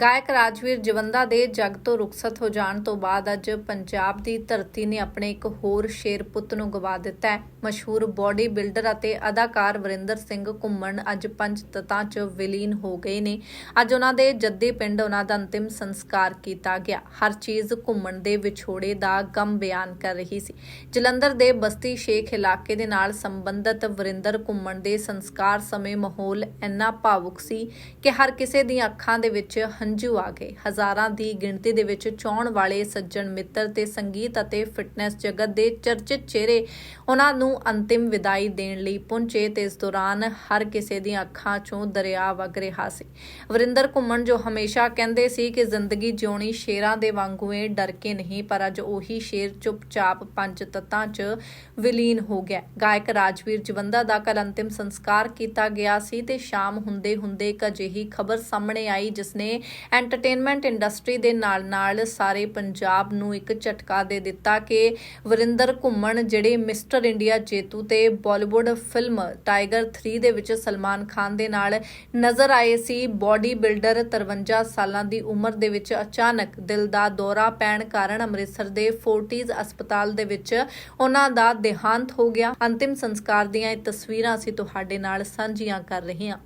ਗਾਇਕ ਰਾਜਵੀਰ ਜਵੰਦਾ ਦੇ ਜਗ ਤੋਂ ਰੁਖਸਤ ਹੋ ਜਾਣ ਤੋਂ ਬਾਅਦ ਅੱਜ ਪੰਜਾਬ ਦੀ ਧਰਤੀ ਨੇ ਆਪਣੇ ਇੱਕ ਹੋਰ ਸ਼ੇਰ ਪੁੱਤ ਨੂੰ ਗਵਾ ਦਿੱਤਾ ਹੈ। ਮਸ਼ਹੂਰ ਬਾਡੀ ਬਿਲਡਰ ਅਤੇ ਅਦਾਕਾਰ ਵਰਿੰਦਰ ਸਿੰਘ ਘੁੰਮਣ ਅੱਜ ਪੰਜ ਤਤਾਂ 'ਚ ਵਿਲੀਨ ਹੋ ਗਏ ਨੇ। ਅੱਜ ਉਹਨਾਂ ਦੇ ਜੱਦੀ ਪਿੰਡ ਉਹਨਾਂ ਦਾ ਅੰਤਿਮ ਸੰਸਕਾਰ ਕੀਤਾ ਗਿਆ। ਹਰ ਚੀਜ਼ ਘੁੰਮਣ ਦੇ ਵਿਛੋੜੇ ਦਾ ਗਮ ਬਿਆਨ ਕਰ ਰਹੀ ਸੀ। ਜਲੰਧਰ ਦੇ ਬਸਤੀ ਸ਼ੇਖ ਇਲਾਕੇ ਦੇ ਨਾਲ ਸੰਬੰਧਿਤ ਵਰਿੰਦਰ ਘੁੰਮਣ ਦੇ ਸੰਸਕਾਰ ਸਮੇਂ ਮਾਹੌਲ ਇੰਨਾ ਭਾਵੁਕ ਸੀ ਕਿ ਹਰ ਕਿਸੇ ਦੀਆਂ ਅੱਖਾਂ ਦੇ ਵਿੱਚ ਹੰਝੂ ਆ ਗਏ। ਹਜ਼ਾਰਾਂ ਦੀ ਗਿਣਤੀ ਦੇ ਵਿੱਚ ਚਾਹਣ ਵਾਲੇ ਸੱਜਣ ਮਿੱਤਰ ਤੇ ਸੰਗੀਤ ਅਤੇ ਫਿਟਨੈਸ ਜਗਤ ਦੇ ਚਰਚਿਤ ਚਿਹਰੇ ਉਹਨਾਂ ਨੂੰ ਅੰਤਿਮ ਵਿਦਾਈ ਦੇਣ ਲਈ ਪਹੁੰਚੇ ਤੇ ਇਸ ਦੌਰਾਨ ਹਰ ਕਿਸੇ ਦੀਆਂ ਅੱਖਾਂ 'ਚੋਂ ਦਰਿਆ ਵਗ ਰਿਹਾ ਸੀ। ਵਰਿੰਦਰ ਘੁੰਮਣ ਜੋ ਹਮੇਸ਼ਾ ਕਹਿੰਦੇ ਸੀ ਕਿ ਜ਼ਿੰਦਗੀ ਜਿਉਣੀ ਸ਼ੇਰਾਂ ਦੇ ਵਾਂਗੂ ਏ, ਡਰ ਕੇ ਨਹੀਂ, ਪਰ ਅੱਜ ਉਹੀ ਸ਼ੇਰ ਚੁੱਪਚਾਪ ਪੰਜ ਤੱਤਾਂ 'ਚ ਵਿਲੀਨ ਹੋ ਗਿਆ। ਗਾਇਕ ਰਾਜਵੀਰ ਜਵੰਦਾ ਦਾ ਕੱਲ ਅੰਤਿਮ ਸੰਸਕਾਰ ਕੀਤਾ ਗਿਆ ਸੀ ਤੇ ਸ਼ਾਮ ਹੁੰਦੇ ਹੁੰਦੇ ਇੱਕ ਅਜਿਹੀ ਖਬਰ ਸਾਹਮਣੇ ਆਈ, ਜਿਸ ਨੇ ਐਂਟਰਟੇਨਮੈਂਟ ਇੰਡਸਟਰੀ ਦੇ ਨਾਲ-ਨਾਲ ਸਾਰੇ ਪੰਜਾਬ ਨੂੰ ਇੱਕ ਝਟਕਾ ਦੇ ਦਿੱਤਾ ਕਿ ਵਰਿੰਦਰ ਘੁੰਮਣ ਜਿਹੜੇ ਮਿਸਟਰ ਇੰਡੀਆ ਜੇਤੂ ਤੇ ਬਾਲੀਵੁੱਡ ਫਿਲਮ ਟਾਈਗਰ 3 ਦੇ ਵਿੱਚ ਸਲਮਾਨ ਖਾਨ ਦੇ ਨਾਲ ਨਜ਼ਰ ਆਏ ਸੀ। ਬਾਡੀ ਬਿਲਡਰ 53 ਸਾਲਾਂ ਦੀ ਉਮਰ ਦੇ ਵਿੱਚ ਅਚਾਨਕ ਦਿਲ ਦਾ ਦੌਰਾ ਪੈਣ ਕਾਰਨ ਅੰਮ੍ਰਿਤਸਰ ਦੇ ਫੋਰਟੀਜ਼ ਹਸਪਤਾਲ ਦੇ ਵਿੱਚ ਉਹਨਾਂ ਦਾ ਦੇਹਾਂਤ ਹੋ ਗਿਆ। ਅੰਤਿਮ ਸੰਸਕਾਰ ਦੀਆਂ ਇਹ ਤਸਵੀਰਾਂ ਅਸੀਂ ਤੁਹਾਡੇ ਨਾਲ ਸਾਂਝੀਆਂ ਕਰ ਰਹੇ ਹਾਂ।